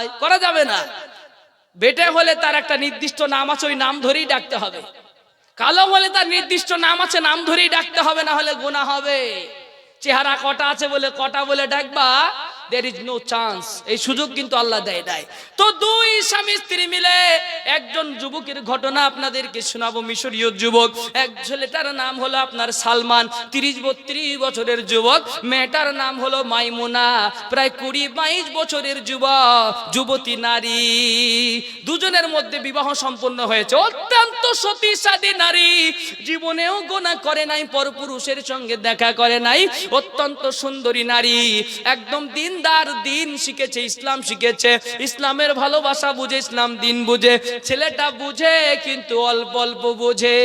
যায় করা যাবে না। বেটে হলে তার একটা নির্দিষ্ট নাম আছে, ওই নাম ধরেই ডাকতে হবে। কালো হলে তার নির্দিষ্ট নাম আছে, নাম ধরেই ডাকতে হবে, না হলে গোনা হবে। চেহারা কটা আছে বলে কটা বলে ডাকবা? দের ইজ নো চান্স এই সুযোগ কিন্তু আল্লাহ দেয় নাই। তো দুই স্বামী স্ত্রী মিলে একজন যুবকের ঘটনা আপনাদেরকে শোনাবো, মিশরীয় যুবক। এক ছেলেটার নাম হলো আপনার সালমান, তিরিশ বত্রিশ বছরের যুবক। মেয়েটার নাম হলো মাইমুনা, প্রায় কুড়ি বাইশ বছরের যুবক, যুবতী নারী। দুজনের মধ্যে বিবাহ সম্পন্ন হয়েছে। অত্যন্ত সতী সাদী নারী। জীবনেও গোনা করে নাই, পরপুরুষের সঙ্গে দেখা করে নাই। অত্যন্ত সুন্দরী নারী। একদম দিনদার দিন শিখেছে, ইসলাম শিখেছে। ইসলামের ভালোবাসা বুঝে, ইসলাম দিন বুঝে। ছেলেটা বুঝে, কিন্তু অল্প অল্প বুঝে।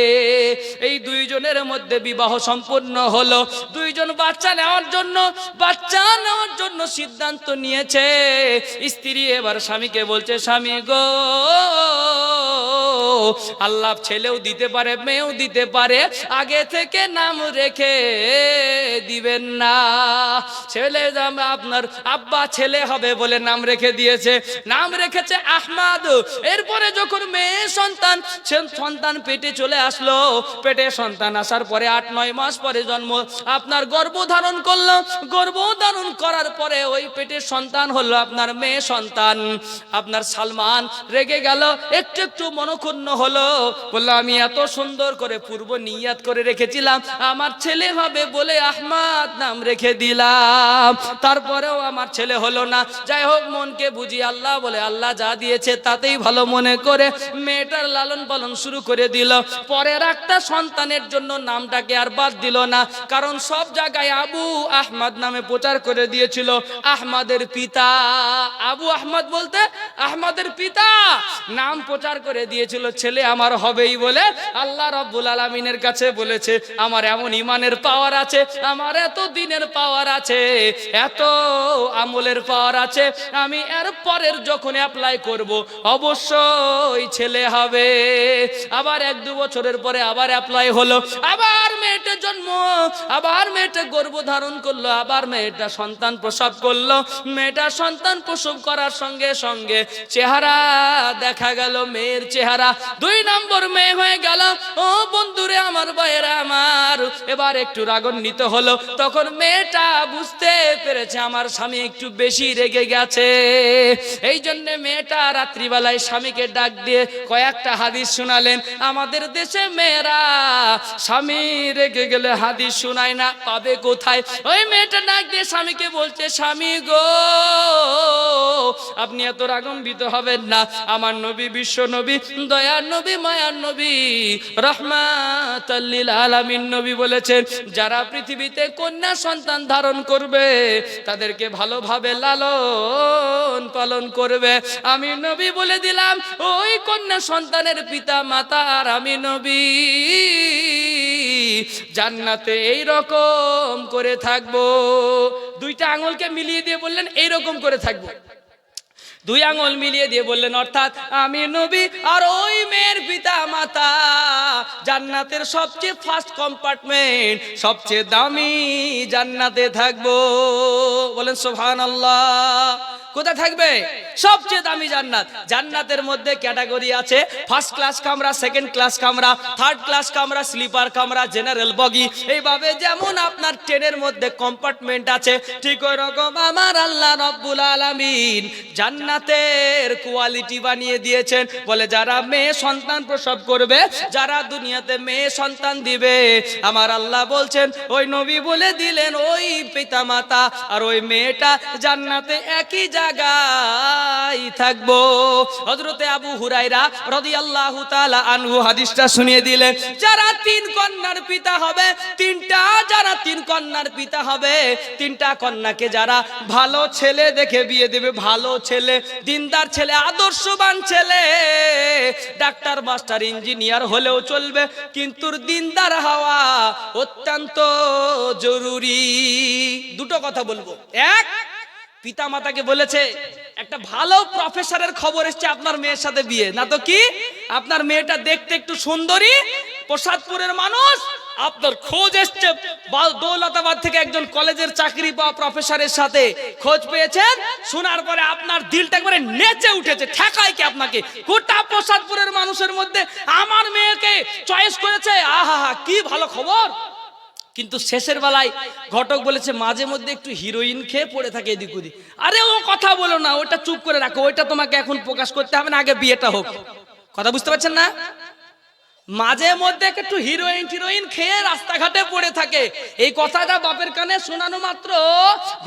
এই দুইজনের মধ্যে বিবাহ সম্পন্ন হলো। দুইজন বাচ্চা নেওয়ার জন্য, বাচ্চা নেওয়ার জন্য সিদ্ধান্ত নিয়েছে। স্ত্রী এবার স্বামীকে বলছে, স্বামী গো আল্লাহ ছেলেও দিতে পারে, মেয়েও দিতে পারে। আগে থেকে নাম রেখে দিবেন না। ছেলে আপনার আব্বা ছেলে হবে বলে নাম রেখে দিয়েছে। নাম রেখেছে আহমাদ। এরপরে যখন মেয়ে সন্তান সন্তান পেটে চলে আসলো। পেটে সন্তান আসার পরে আট, নয় মাস পরে জন্ম। আপনার গর্ভ ধারণ করল। গর্ভ ধারণ করার পরে ওই পেটের সন্তান হলো আপনার মেয়ে সন্তান। আপনার সালমান রেগে গেল। একটু একটু মনক্ষুণ্ণ হলো। বলল, আমি এত সুন্দর করে পূর্ব নিয়াত করে রেখেছিলাম। আমার ছেলে হবে বলে আহমাদ নাম রেখে দিলাম। তারপরেও আমার ছেলে হলো না। যাই হোক, মনকে বুঝি আল্লাহ বলে, আল্লাহ যা দিয়েছে তাতেই ভালো মনে করে মেয়েটার লালন পালন শুরু করে দিল। পরের একটা সন্তানের জন্য নামটাকে আর বাদ দিল না। কারণ সব জায়গায় আবু আহমদ নামে প্রচার করে দিয়েছিল, আহমদের পিতা। আবু আহমদ বলতে, আহমদের পিতা নাম প্রচার করে দিয়েছিল ছেলে আমার হবেই বলে আল্লাহ রব্বুল আলমিনের কাছে বলেছে, আমার এমন ইমানের পাওয়ার আছে, আমার এত দিনের পাওয়ার আছে, এত আমলের পাওয়ার আছে, আমি এর পরের যখন অ্যাপ্লাই করব, অবশ্যই ছেলে হবে। আবার এক দু বছরের পরে আবার অ্যাপ্লাই হলো, আবার মেয়েটা জন্ম, আবার মেয়েটা গর্ভ ধারণ করল, আবার মেয়েটা সন্তান প্রসব করল, মেয়েটা সন্তান প্রসব করার সঙ্গে সঙ্গে চেহারা দেখা গেল, মেয়ের চেহারা দুই নম্বর মেয়ে হয়ে গেল। ও বন্ধুরে আমার ভাইয়েরা আমার, এবার একটু রাগান্বিত হলো। তখন মেয়েটা বুঝতে পেরেছে আমার স্বামী একটু বেশি রেগে গেছে। এই জন্য মেয়েটা রাত্রিবেলায় স্বামীকে ডাক দিয়ে কয়েকটা হাদিস শোনালেন। আমাদের দেশে মেয়েরা স্বামী রেগে গেলে হাদিস শোনায় না, পাবে কোথায়? ওই মেয়েটা ডাক দিয়ে স্বামীকে বলছে, স্বামী গো, আপনি এত রাগম্বিত হবেন না। আমার নবী, বিশ্ব নবী দয়ার নবী মায়ার নবী রহমাতাল্লিল আলামিন নবী বলেছেন, যারা পৃথিবীতে কন্যা সন্তান ধারণ করবে, তাদেরকে ভালোভাবে লালন পালন করবে। আমি নবী বলে দিলাম, ওই কন্যা সন্তানের পিতা, মাতা আর আমি নবী। জান্নাতে এই রকম করে থাকব। দুইটা আঙুলকে মিলিয়ে দিয়ে বললেন, এই রকম করে থাকব। দুই আঙুল মিলিয়ে দিয়ে বললেন অর্থাৎ আমি নবী আর ওই মেয়ের পিতা মাতা জান্নাতের সবচেয়ে ফার্স্ট কম্পার্টমেন্ট সবচেয়ে দামি জান্নাতে থাকব। বলেন সোহান আল্লাহ কোথায় থাকবে? সবচেয়ে দামি জান্নাত। জান্নাতের মধ্যে ক্যাটাগরি আছে ফার্স্ট ক্লাস কামরা সেকেন্ড ক্লাস কামরা থার্ড ক্লাস কামরা স্লিপার কামরা জেনারেল বগি এইভাবে যেমন আপনার ট্রেনের মধ্যে কম্পার্টমেন্ট আছে, ঠিক ওই রকম আমার আল্লাহ রব্বুল আলামিন জান্নাতের কোয়ালিটি বানিয়ে দিয়েছেন। বলে, যারা মেয়ে সন্তান প্রসব করবে, যারা দুনিয়াতে মেয়ে সন্তান দিবে। আমার আল্লাহ বলছেন, ওই নবী বলে দিলেন, ওই পিতা মাতা আর ওই মেয়েটা জান্নাতে একই জায়গায় থাকব। হজরতে আবু হুরাইরা রাদিয়াল্লাহু তাআলা আনহু হাদিসটা শুনিয়ে দিলেন, যারা তিন কন্যার পিতা হবে, তিনটা যারা তিন কন্যার পিতা হবে, তিনটা কন্যাকে যারা ভালো ছেলে দেখে বিয়ে দেবে, ভালো ছেলে, দিনদার ছেলে, আদর্শবান ছেলে, ডাক্তার, মাস্টার, ইঞ্জিনিয়ার হলেও চলবে কিন্তু দিনদার হওয়া অত্যন্ত জরুরি। দুটো কথা বলব। এক পিতা মাতাকে বলেছে, একটা ভালো প্রফেসরের খবর এসছে আপনার মেয়ের সাথে বিয়ে। না তো কি? আপনার মেয়েটা দেখতে একটু সুন্দরী, প্রসাদপুরের মানুষ আপনার খোঁজ এসছে। দৌলতাবাদ থেকে একজন কলেজের চাকরি বা প্রফেসরের সাথে খোঁজ পেয়েছেন। শোনার পরে আপনার দিলটা একবারে নেচে উঠেছে। ঠেকায় কি আপনাকে? গোটা প্রসাদপুরের মানুষের মধ্যে আমার মেয়েকে চয়েস করেছে। আহা হা কি ভালো খবর। কিন্তু শেষের বেলায় ঘটক বলেছে, মাঝে মধ্যে একটু হিরোইন খেয়ে পড়ে থাকে এদিক ওদিক। আরে ও কথা বলো না, ওটা চুপ করে রাখো। ওইটা তোমাকে এখন প্রকাশ করতে হবে না, আগে বিয়েটা হোক। কথা বুঝতে পারছেন না? মাঝে মধ্যে একটু হিরোইন টিরোইন খেয়ে রাস্তাঘাটে পড়ে থাকে। এই কথাটা বাপের কানে শোনানো মাত্র।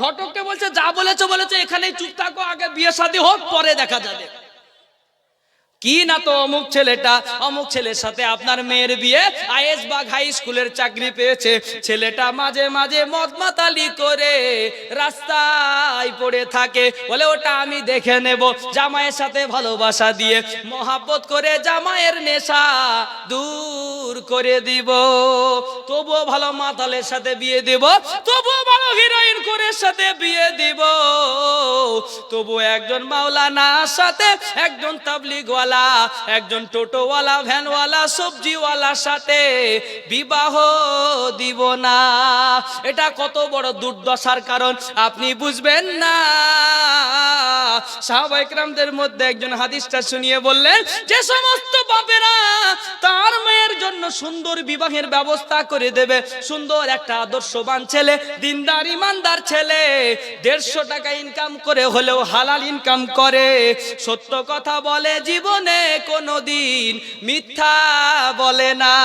ঘটককে বলছে, যা বলেছ, বলেছে, এখানেই চুপ থাকো, আগে বিয়ে শাদী হোক, পরে দেখা যাবে। কি না তো অমুক ছেলেটা? অমুক ছেলের সাথে আপনার মেয়ের বিয়ে? আইএস বাগ হাই স্কুলের চাকরি পেয়েছে। ছেলেটা মাঝে মাঝে মদ মাতালি করে রাস্তায় পড়ে থাকে। বলে, ওটা আমি দেখে নেব। জামাইয়ের সাথে ভালোবাসা দিয়ে মহাব্বত করে জামাইয়ের নেশা দূর করে দিব। তবুও ভালো মাতালের সাথে বিয়ে দেব। তবুও ভালো হিরোইন করে সাথে বিয়ে দিব। তবু একজন মাওলানার সাথে, একজন তাবলিগওয়ালা একজন টোটোওয়ালা, ভ্যানওয়ালা, সবজিওয়ালার সাথে বিবাহ দিব না। এটা কত বড় দুর্দশার কারণ, আপনি বুঝবেন না। সাহবাইকরামদের মধ্যে একজন হাদিসটা শুনিয়ে বললেন, যে সমস্ত বাপেরা তার মেয়ের জন্য সুন্দর বিবাহের ব্যবস্থা করে দেবে। সুন্দর একটা আদর্শবান ছেলে, দিনদার, ইমানদার ছেলে, দেড়শো টাকা ইনকাম করে হলেও হালাল ইনকাম করে। সত্য কথা বলে জীবনে কোনোদিন মিথ্যা বলে না।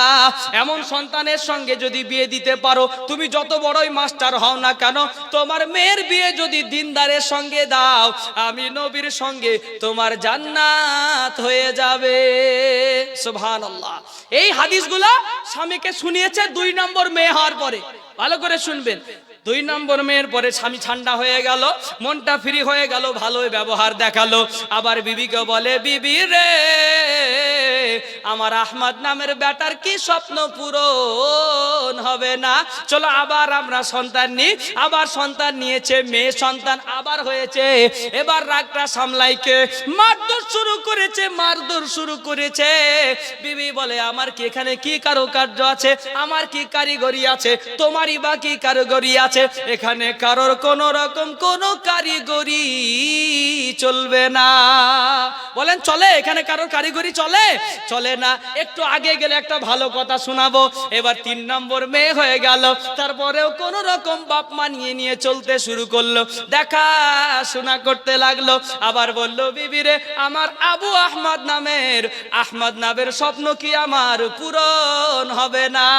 এমন সন্তানের সঙ্গে যদি বিয়ে দিতে পারো, তুমি যত বড়ই মাস্টার হও না কেন, তোমার মেয়ের বিয়ে যদি দিনদারের সঙ্গে দাও, আমি নবীর সঙ্গে তোমার জান্নাত হয়ে যাবে। সুবহানাল্লাহ। এই হাদিসগুলো স্বামীকে শুনিয়েছে দুই নম্বর মেয়ে হওয়ার পরে। ভালো করে শুনবেন। দুই নম্বর মেয়ের পরে স্বামী ঠান্ডা হয়ে গেল, মনটা ফ্রি হয়ে গেল ভালো ব্যবহার দেখাল। আবার বিবিকে বলে, বিবি রে, আমার আহমদ নামের বেটার কি স্বপ্ন পূরণ হবে না? চলো আবার আমরা সন্তান নিই। আবার সন্তান নিয়েছে মেয়ে, সন্তান আবার হয়েছে। এবার রাগটা সামলাইকে মারধর শুরু করেছে, মারধর শুরু করেছে। বিবি বলে, আমার কি এখানে কি কারুকার্য আছে? আমার কি কারিগরি আছে? তোমারই বা কি কারিগরি আছে? এখানে কারোর কোন রকম কোন কারিগরি চলবে না। বলেন, চলে? এখানে কারোর কারিগরি চলে? চলে না। একটু আগে গেলে একটা ভালো কথা শোনাবো। এবার তিন নম্বর মেয়ে হয়ে গেল। তারপরেও কোন রকম বাপ মানিয়ে নিয়ে চলতে শুরু করল। দেখা শোনা করতে লাগল। আবার বলল বিবিরে আমার আবু আহমদ নামের আহমদ নামের স্বপ্ন কি আমার পূরণ হবে না?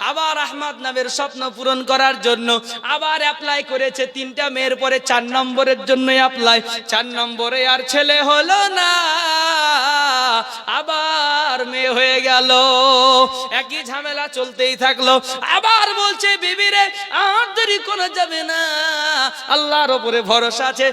আবার আহমদ নামের স্বপ্ন পূরণ করার জন্য আবার অ্যাপ্লাই করেছে তিনটা মেয়ের পরে চার নম্বরের জন্য অ্যাপ্লাই চার নম্বরে আর ছেলে হলো না। আবার মেয়ে হয়ে গেল। একই ঝামেলা চলতেই থাকল। আবার বলছে, বিবিরে, আর দেরি করা যাবে না। আল্লাহর ওপরে ভরসা আছে।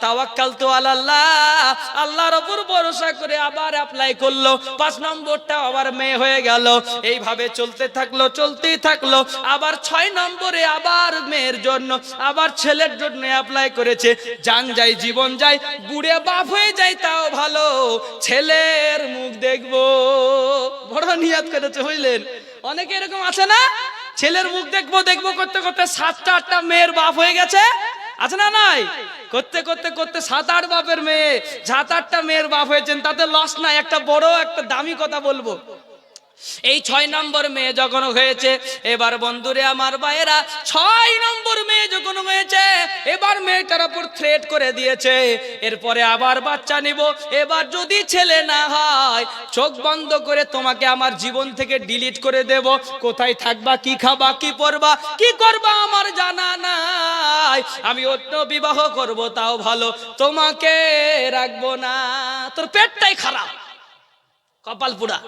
তাওয়াক্কাল তো আল্লাহ আল্লাহর ওপর ভরসা করে আবার অ্যাপ্লাই করল। পাঁচ নম্বরটা আবার মেয়ে হয়ে গেল। এইভাবে চলতে থাকল, চলতেই থাকল। আবার ছয় নম্বরে আবার মেয়ের জন্য, আবার ছেলের জন্য অ্যাপ্লাই করেছে। জান যায় জীবন যায় বুড়ে বাপ হয়ে যায় তাও ভালো। ছেলের মুখ দেখব। বড় নিয়াত করেছে হইলেন অনেকে এরকম আছে না? ছেলের মুখ দেখব দেখব করতে করতে সাতটা আটটা মেয়ের বাপ হয়ে গেছে। আছে না নাই? করতে করতে করতে সাত আট বাপের মেয়ে, সাত আটটা মেয়ের বাপ হয়েছেন। তাতে লস নাই, একটা বড়, একটা দামি কথা বলব। এই ছয় নম্বর মেয়ে যখন হয়েছে, এবার বন্ধুরে আমার ভাইয়েরা, ছয় নম্বর মেয়ে যখন হয়েছে, এবার মেয়েটার উপর থ্রেট করে দিয়েছে। এরপরে আবার বাচ্চা নিব। এবার যদি ছেলে না হয়, চোখ বন্ধ করে তোমাকে আমার জীবন থেকে ডিলিট করে দেব। কোথায় থাকবা, কি খাবা, কি পরবা, কি করবা আমার জানা নাই। আমি অন্য বিবাহ করব, তাও ভালো। তোমাকে রাখব না। তোর পেটটাই খারাপ। কপাল পুরা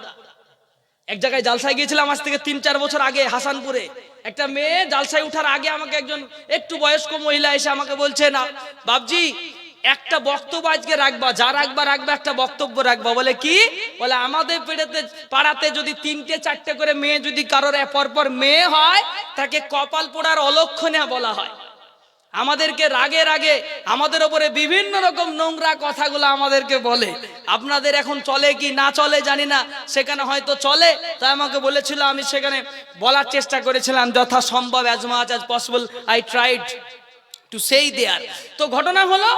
এক জায়গায় জালসায় গিয়েছিলাম আজ থেকে তিন চার বছর আগে, হাসানপুরে। একটা মেয়ে জালসায় উঠার আগে আমাকে একজন একটু বয়স্ক মহিলা এসে আমাকে বলছে, না বাবজি একটা বক্তব্য আজকে রাখবা, যা রাখবা রাখবা, একটা বক্তব্য রাখবা। বলে, কি? বলে, আমাদের পেড়েতে পাড়াতে যদি তিনটে, চারটে করে মেয়ে যদি কারোর পর মেয়ে হয়, তাকে কপাল পোড়ার অলক্ষণে বলা হয়। আমাদেরকে রাগে রাগে আমাদের ওপরে বিভিন্ন রকম নোংরা কথাগুলো আমাদেরকে বলে। আপনাদের এখন চলে কি না চলে জানি না, সেখানে হয়তো চলে। তাই আমাকে বলেছিল, আমি সেখানে বলার চেষ্টা করেছিলাম যথা সম্ভব as much as possible I tried to সেই দেয়ার তো ঘটনা হলো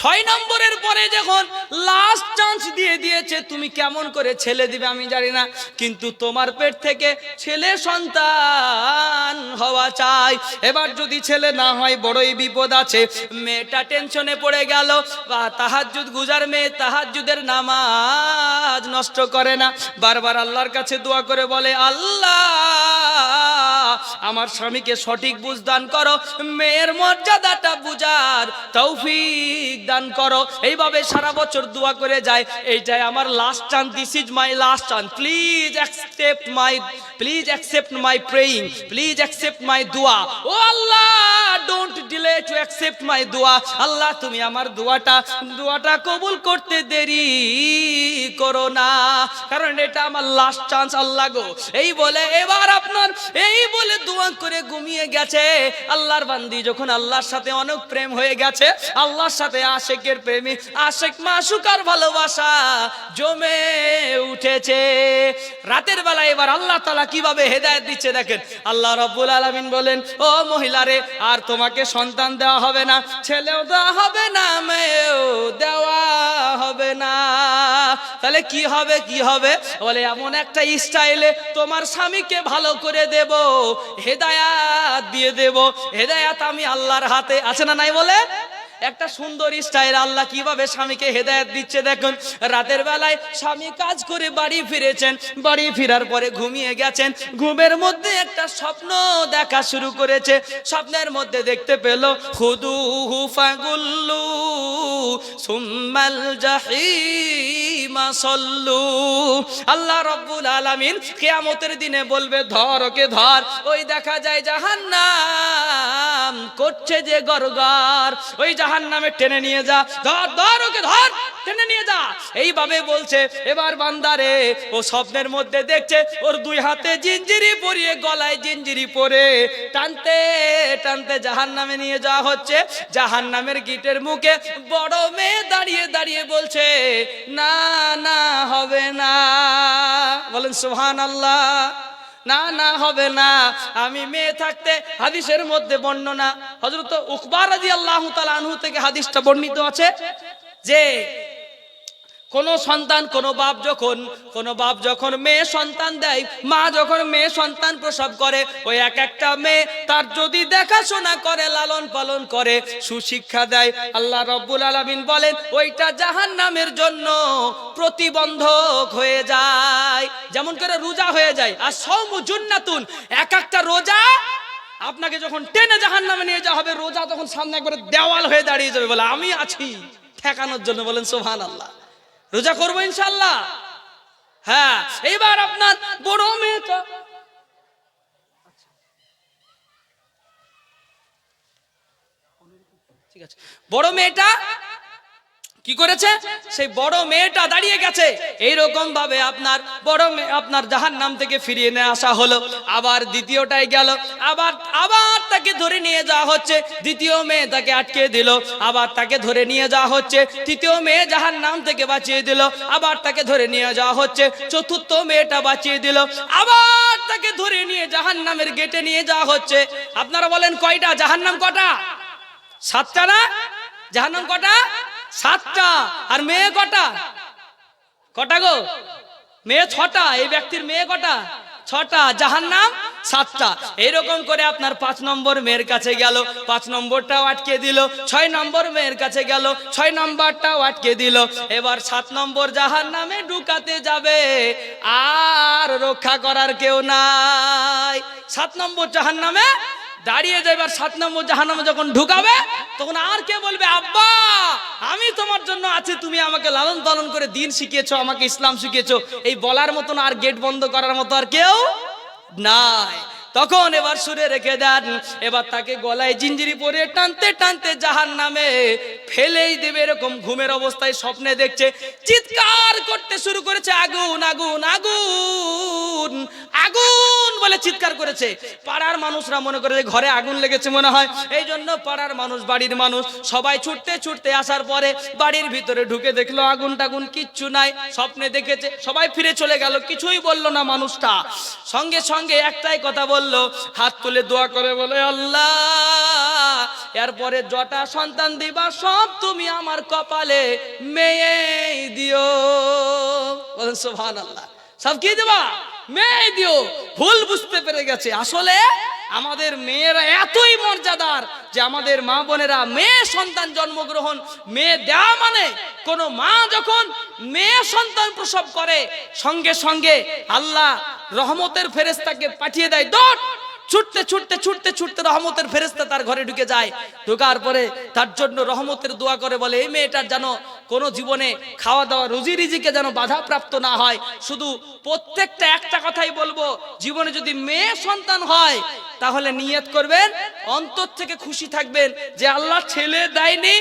ছয় নম্বরের পরে যখন লাস্ট চান্স দিয়ে দিয়েছে, তুমি কেমন করে ছেলে দিবে আমি জানি না, কিন্তু তোমার পেট থেকে ছেলে সন্তান হওয়া চাই। এবার যদি ছেলে না হয়, বড়ই বিপদ আছে। মেয়েটা টেনশনে পড়ে গেল, বা তাহাজুদ গুজার মেয়ে তাহাজুদের নামাজ নষ্ট করে না। বারবার আল্লাহর কাছে দোয়া করে বলে, আল্লাহ আমার স্বামীকে সঠিক বুঝ দান করো, মেয়ের মর্যাদাটা বুঝার তৌফিক দান করো। এইভাবে সারা বছর দোয়া করে যায়, এইটাই আমার last chance this is my last chance please accept my please accept my praying please accept my দোয়া ও আল্লাহ don't delay to accept my দোয়া আল্লাহ, তুমি আমার দোয়াটা দোয়াটা কবুল করতে দেরি করো না। কারণ এটা আমার লাস্ট চান্স আল্লাহ গো। এই বলে, এবার আপনার, এই বলে করে ঘুমিয়ে গেছে। আল্লাহর বান্দি যখন আল্লাহর সাথে অনেক প্রেম হয়ে গেছে, আল্লাহর সাথে আশেকের প্রেমী, আশেক মাসুকার ভালোবাসা জমে উঠেছে। রাতের বেলা এবার আল্লাহ তালা কীভাবে হেদায়েত দিচ্ছে দেখেন? আল্লাহ রব্বুল আলামিন বলেন, ও মহিলারে, আর তোমাকে সন্তান দেওয়া হবে না, ছেলেও দেওয়া হবে না, মেয়েও দেওয়া হবে না। তাহলে কি হবে কি হবে? বলে, এমন একটা স্টাইলে তোমার স্বামীকে ভালো করে দেব, হেদায়াত দিয়ে দেব, হেদায়াত আমি আল্লাহর হাতে আছে না নাই বলে? একটা সুন্দর স্টাইল, আল্লাহ কীভাবে স্বামীকে হেদায়েত দিচ্ছে দেখুন। রাতের বেলায় স্বামী কাজ করে বাড়ি ফিরেছেন, বাড়ি ফেরার পরে ঘুমিয়ে গেছেন, ঘুমের মধ্যে একটা স্বপ্ন দেখা শুরু করেছে। স্বপ্নের মধ্যে দেখতে পেল হুদু হুফাগুল্লু সুম্মাল জাহিমা সল্লু। আল্লাহ রব্বুল আলামিন কিয়ামতের দিনে বলবে, ধর ওকে ধর। ওই দেখা যায় জাহান্নাম করছে যে গরগর। ওই জাহান্নামে টেনে নিয়ে যা। ধর ধর ওকে, ধর, টেনে নিয়ে যা। এইভাবে বলছে, এবার বান্দারে, ও স্বপ্নের মধ্যে দেখছে, ওর দুই হাতে জিঞ্জিরি পরিয়ে, গলায় জিঞ্জিরি পরে টানতে টানতে জাহান নামে নিয়ে যাওয়া হচ্ছে। জাহান নামের গিটের মুখে বড় মেয়ে দাঁড়িয়ে দাঁড়িয়ে বলছে, না না, হবে না। বলেন সুহান আল্লাহ না না, হবে না। আমি মেয়ে থাকতে হাদিসের মধ্যে বর্ণনা। হজরত উকবার রাজি আল্লাহ আনহু থেকে হাদিসটা বর্ণিত আছে যে, কোন সন্তান, কোন বাপ যখন, কোন বাপ যখন মেয়ে সন্তান দেয়, মা যখন মেয়ে সন্তান প্রসব করে ওই এক একটা মেয়ে তার যদি দেখাশোনা করে, লালন পালন করে, সুশিক্ষা দেয়, আল্লাহ রব্বুল আলমিন বলেন, ওইটা জাহান নামের জন্য প্রতিবন্ধক হয়ে যায়। যেমন করে রোজা হয়ে যায়, আর সৌমু জুন্নাতুন, এক একটা রোজা আপনাকে যখন টেনে জাহান নামে নিয়ে যাওয়া হবে, রোজা তখন সামনে একবারে দেওয়াল হয়ে দাঁড়িয়ে যাবে, বলে আমি আছি ঠেকানোর জন্য, বলেন সোহান আল্লাহ রোজা করব ইনশাল্লাহ হ্যাঁ এইবার আপনার বড় মেয়েটা ঠিক আছে। বড় মেয়েটা কি করেছে? সেই বড় মেয়েটা দাঁড়িয়ে গেছে। এইরকম ভাবে আপনার বড় মেয়ে, আপনার জাহান নাম থেকে ফিরিয়ে নিয়ে আসা হলো। আবার দ্বিতীয়টাই গেল। আবার আবার তাকে ধরে নিয়ে যাওয়া হচ্ছে। দ্বিতীয় মেয়ে তাকে আটকে দিল। আবার তাকে ধরে নিয়ে যাওয়া হচ্ছে। তৃতীয় মেয়ে জাহান নাম থেকে বাঁচিয়ে দিল। আবার তাকে ধরে নিয়ে যাওয়া হচ্ছে। চতুর্থ মেয়েটা বাঁচিয়ে দিল। আবার তাকে ধরে নিয়ে জাহান নামের গেটে নিয়ে যাওয়া হচ্ছে। আপনারা বলেন কয়টা? জাহান নাম কটা? সাতটা না? জাহান নাম কটা? সাতটা আর মেয়ে কটা? কটা গো? মেয়ে ছটা, এই ব্যক্তির মেয়ে কটা? ছটা। যাহার নাম সাতটা। এইরকম করে আপনার পাঁচ নম্বর মেয়ের কাছে গেল। পাঁচ নম্বরটাও আটকে দিল। ছয় নম্বর মেয়ের কাছে গেল। ছয় নম্বরটাও আটকে দিল। এবার সাত নম্বর যাহার নামে ঢুকাতে যাবে। আর রক্ষা করার কেউ নাই। সাত নম্বর যাহার নামে দাঁড়িয়ে যাইবার সাত নম্বর জাহান্নামে যখন ঢুকাবে, তখন আর কে বলবে, আব্বা, আমি তোমার জন্য আছি, তুমি আমাকে লালন পালন করে দিন শিখিয়েছো, আমাকে ইসলাম শিখিয়েছো। এই বলার মতন আর গেট বন্ধ করার মতো আর কেউ নাই। তখন এবার সুরে রেখে দেন। এবার তাকে গলায় জিঞ্জিরি পরে টানতে টানতে জাহান নামে ফেলেই দেবে এরকম ঘুমের অবস্থায় স্বপ্নে দেখছে। চিৎকার করতে শুরু করেছে, আগুন আগুন আগুন আগুন বলে চিৎকার করেছে। পাড়ার মানুষরা মনে করে ঘরে আগুন লেগেছে মনে হয়। এই জন্য পাড়ার মানুষ, বাড়ির মানুষ সবাই ছুটতে ছুটতে আসার পরে বাড়ির ভিতরে ঢুকে দেখল, আগুন টাগুন কিচ্ছু নাই, স্বপ্নে দেখেছে। সবাই ফিরে চলে গেল, কিছুই বলল না মানুষটা। সঙ্গে সঙ্গে একটাই কথা বলল হাত তুলে দোয়া করে বলে, আল্লাহ, এরপরে জটা সন্তান দিবা, সব তুমি আমার কপালে মেয়ে দিও। বলেন আল্লাহ সব কি দেবা? মেয়ে দিও ভুল বুঝতে পেরে গেছে। আসলে আমাদের মেয়েরা এতই মর্যাদার যে আমাদের মা বোনেরা মেয়ে সন্তান জন্মগ্রহণ, মেয়ে দেওয়া মানে কোন মা যখন মেয়ে সন্তান প্রসব করে, সঙ্গে সঙ্গে আল্লাহ রহমতের ফেরেস্তাকে পাঠিয়ে দেয়, দৌড়! ছুটতে ছুটতে ছুটতে ছুটতে রহমতের ফেরেস্তা তার ঘরে ঢুকে যায়। ঢোকার পরে তার জন্য রহমতের দোয়া করে বলে, এই মেয়েটার যেন কোনো জীবনে খাওয়া দাওয়া রুজি রিজিকে যেন বাধা প্রাপ্ত না হয়। শুধু প্রত্যেকটা একটা কথাই বলব, জীবনে যদি মেয়ে সন্তান হয়, তাহলে নিয়ত করবেন, অন্তর থেকে খুশি থাকবেন যে আল্লাহ ছেলে দেয়নি,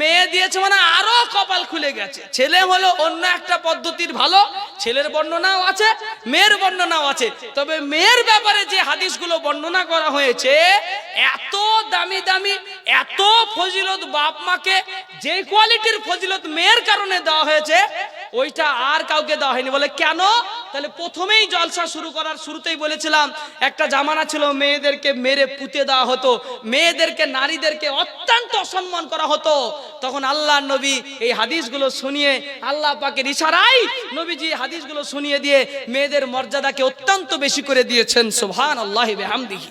মেয়ে দিয়েছে মানে আরও কপাল খুলে গেছে। ছেলে হলো অন্য একটা পদ্ধতির ভালো, ছেলের বর্ণনাও আছে, মেয়ের বর্ণনাও আছে। তবে মেয়ের ব্যাপারে যে হাদিসগুলো বর্ণনা করা হয়েছে, এত দামি দামি, এত ফজিলত বাপ মাকে যে কোয়ালিটির ফজিলত মেয়ের কারণে দেওয়া হয়েছে, ওইটা আর কাউকে দেওয়া হয়নি বলে কেন তাহলে প্রথমেই জলসা শুরু করার শুরুতেই বলেছিলাম, একটা জামানা ছিল, মেয়েদেরকে মেরে পুঁতে দেওয়া হতো, মেয়েদেরকে, নারীদেরকে অত্যন্ত অসম্মান করা হতো। তখন আল্লাহ নবী এই হাদিসগুলো শুনিয়ে, আল্লাহ পাকের ইশারাই নবীজি হাদিসগুলো শুনিয়ে দিয়ে মেয়েদের মর্যাদাকে অত্যন্ত বেশি করে দিয়েছেন সুবহান আল্লাহ বেহামদিহি।